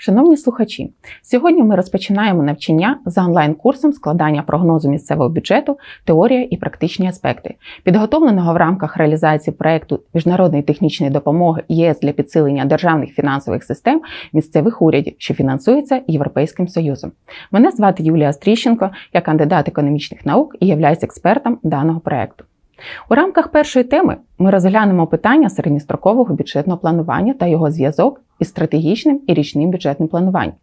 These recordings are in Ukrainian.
Шановні слухачі, сьогодні ми розпочинаємо навчання за онлайн-курсом складання прогнозу місцевого бюджету, теорія і практичні аспекти, підготовленого в рамках реалізації проєкту міжнародної технічної допомоги ЄС для підсилення державних фінансових систем місцевих урядів, що фінансується Європейським Союзом. Мене звати Юлія Стріщенко, я кандидат економічних наук і являюсь експертом даного проєкту. У рамках першої теми ми розглянемо питання середньострокового бюджетного планування та його зв'язок із стратегічним і річним бюджетним плануванням.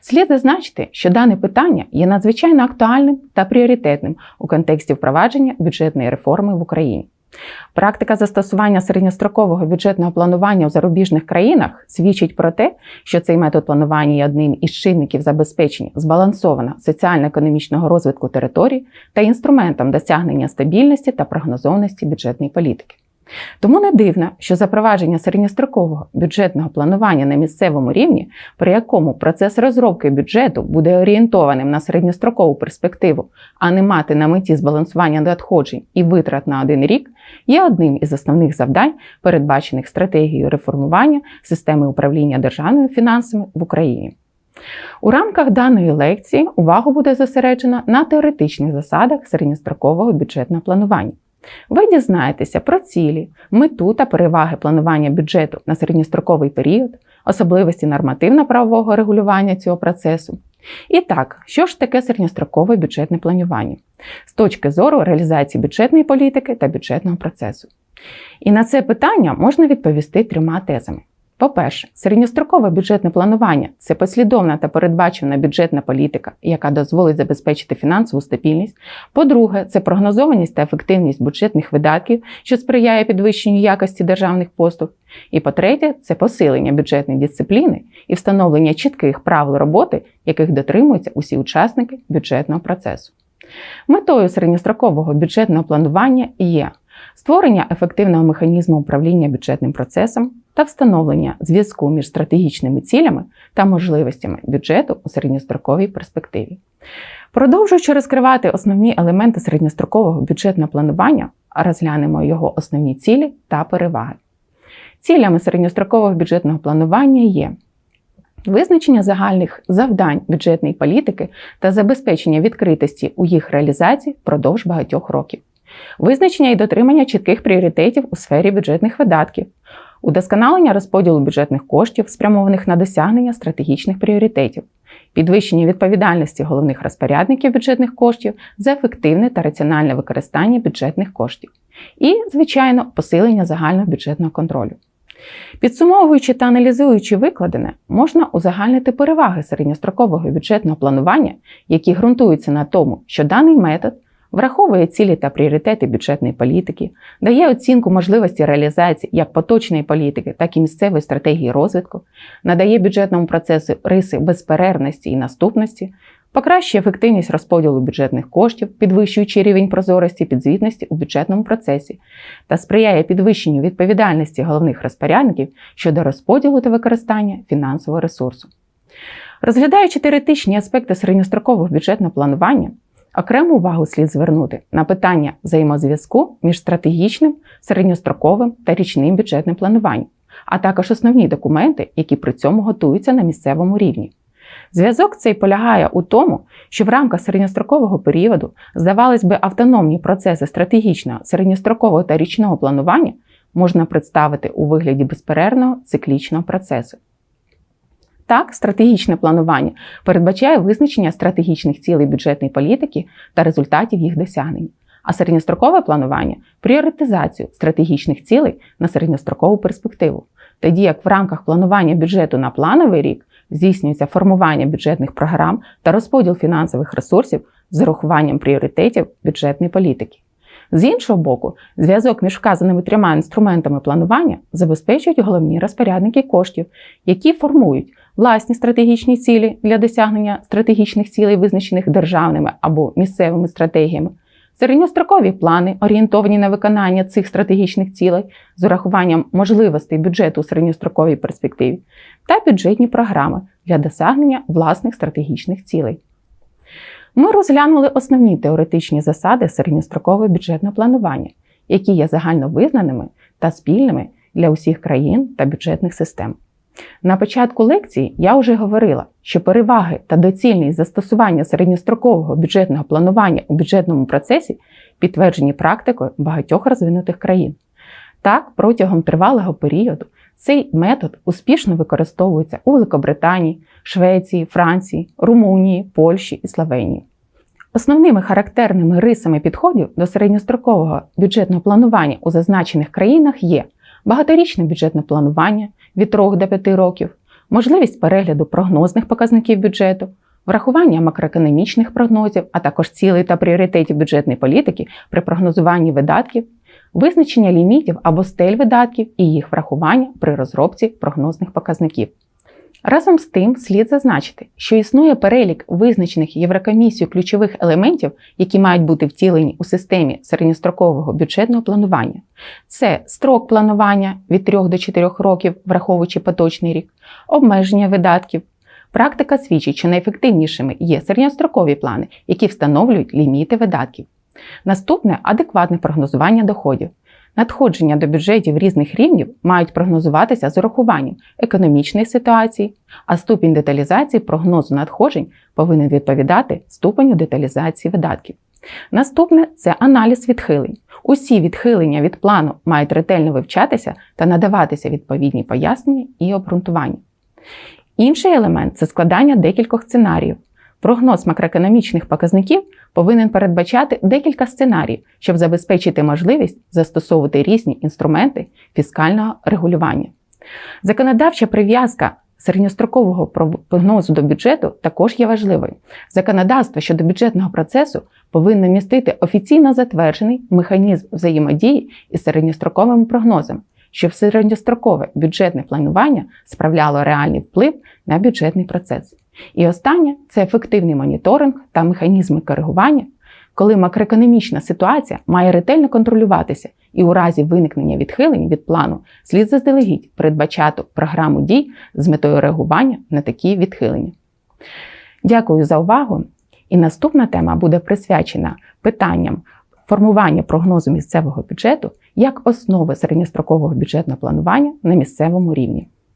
Слід зазначити, що дане питання є надзвичайно актуальним та пріоритетним у контексті впровадження бюджетної реформи в Україні. Практика застосування середньострокового бюджетного планування у зарубіжних країнах свідчить про те, що цей метод планування є одним із чинників забезпечення збалансованого соціально-економічного розвитку територій та інструментом досягнення стабільності та прогнозованості бюджетної політики. Тому не дивно, що запровадження середньострокового бюджетного планування на місцевому рівні, при якому процес розробки бюджету буде орієнтованим на середньострокову перспективу, а не мати на меті збалансування надходжень і витрат на один рік, є одним із основних завдань, передбачених стратегією реформування системи управління державними фінансами в Україні. У рамках даної лекції увагу буде зосереджена на теоретичних засадах середньострокового бюджетного планування. Ви дізнаєтеся про цілі, мету та переваги планування бюджету на середньостроковий період, особливості нормативно-правового регулювання цього процесу. І так, що ж таке середньострокове бюджетне планування з точки зору реалізації бюджетної політики та бюджетного процесу? І на це питання можна відповісти трьома тезами. По-перше, середньострокове бюджетне планування це послідовна та передбачена бюджетна політика, яка дозволить забезпечити фінансову стабільність. По-друге, це прогнозованість та ефективність бюджетних видатків, що сприяє підвищенню якості державних послуг. І по-третє, це посилення бюджетної дисципліни і встановлення чітких правил роботи, яких дотримуються усі учасники бюджетного процесу. Метою середньострокового бюджетного планування є створення ефективного механізму управління бюджетним процесом та встановлення зв'язку між стратегічними цілями та можливостями бюджету у середньостроковій перспективі. Продовжуючи розкривати основні елементи середньострокового бюджетного планування, розглянемо його основні цілі та переваги. Цілями середньострокового бюджетного планування є визначення загальних завдань бюджетної політики та забезпечення відкритості у їх реалізації впродовж багатьох років, визначення і дотримання чітких пріоритетів у сфері бюджетних видатків, удосконалення розподілу бюджетних коштів, спрямованих на досягнення стратегічних пріоритетів, підвищення відповідальності головних розпорядників бюджетних коштів за ефективне та раціональне використання бюджетних коштів, і, звичайно, посилення загального бюджетного контролю. Підсумовуючи та аналізуючи викладене, можна узагальнити переваги середньострокового бюджетного планування, які ґрунтуються на тому, що даний метод враховує цілі та пріоритети бюджетної політики, дає оцінку можливості реалізації як поточної політики, так і місцевої стратегії розвитку, надає бюджетному процесу риси безперервності і наступності, покращує ефективність розподілу бюджетних коштів, підвищуючи рівень прозорості підзвітності у бюджетному процесі, та сприяє підвищенню відповідальності головних розпорядників щодо розподілу та використання фінансового ресурсу. Розглядаючи теоретичні аспекти середньострокового бюджетного планування, Окрему увагу слід звернути на питання взаємозв'язку між стратегічним, середньостроковим та річним бюджетним плануванням, а також основні документи, які при цьому готуються на місцевому рівні. Зв'язок цей полягає у тому, що в рамках середньострокового періоду, здавалось би, автономні процеси стратегічного, середньострокового та річного планування можна представити у вигляді безперервного циклічного процесу. Так, стратегічне планування передбачає визначення стратегічних цілей бюджетної політики та результатів їх досягнення, а середньострокове планування пріоритизацію стратегічних цілей на середньострокову перспективу, тоді як в рамках планування бюджету на плановий рік здійснюється формування бюджетних програм та розподіл фінансових ресурсів з урахуванням пріоритетів бюджетної політики. З іншого боку, зв'язок між вказаними трьома інструментами планування забезпечують головні розпорядники коштів, які формують власні стратегічні цілі для досягнення стратегічних цілей, визначених державними або місцевими стратегіями, середньострокові плани, орієнтовані на виконання цих стратегічних цілей з урахуванням можливостей бюджету у середньостроковій перспективі, та бюджетні програми для досягнення власних стратегічних цілей. Ми розглянули основні теоретичні засади середньострокового бюджетного планування, які є загальновизнаними та спільними для усіх країн та бюджетних систем. На початку лекції я вже говорила, що переваги та доцільність застосування середньострокового бюджетного планування у бюджетному процесі підтверджені практикою багатьох розвинутих країн. Так, протягом тривалого періоду цей метод успішно використовується у Великобританії, Швеції, Франції, Румунії, Польщі і Словенії. Основними характерними рисами підходів до середньострокового бюджетного планування у зазначених країнах є багаторічне бюджетне планування від 3 до 5 років, можливість перегляду прогнозних показників бюджету, врахування макроекономічних прогнозів, а також цілей та пріоритетів бюджетної політики при прогнозуванні видатків, визначення лімітів або стель видатків і їх врахування при розробці прогнозних показників. Разом з тим слід зазначити, що існує перелік визначених Єврокомісією ключових елементів, які мають бути втілені у системі середньострокового бюджетного планування. Це строк планування від 3 до 4 років, враховуючи поточний рік, обмеження видатків. Практика свідчить, що найефективнішими є середньострокові плани, які встановлюють ліміти видатків. Наступне адекватне прогнозування доходів. Надходження до бюджетів різних рівнів мають прогнозуватися з урахуванням економічної ситуації, а ступінь деталізації прогнозу надходжень повинен відповідати ступеню деталізації видатків. Наступне це аналіз відхилень. Усі відхилення від плану мають ретельно вивчатися та надаватися відповідні пояснення і обґрунтування. Інший елемент це складання декількох сценаріїв. Прогноз макроекономічних показників повинен передбачати декілька сценаріїв, щоб забезпечити можливість застосовувати різні інструменти фіскального регулювання. Законодавча прив'язка середньострокового прогнозу до бюджету також є важливою. Законодавство щодо бюджетного процесу повинно містити офіційно затверджений механізм взаємодії із середньостроковими прогнозами, щоб середньострокове бюджетне планування справляло реальний вплив на бюджетний процес. І останнє це ефективний моніторинг та механізми коригування, коли макроекономічна ситуація має ретельно контролюватися, і у разі виникнення відхилень від плану слід заздалегідь передбачати програму дій з метою реагування на такі відхилення. Дякую за увагу! І наступна тема буде присвячена питанням формування прогнозу місцевого бюджету як основи середньострокового бюджетного планування на місцевому рівні.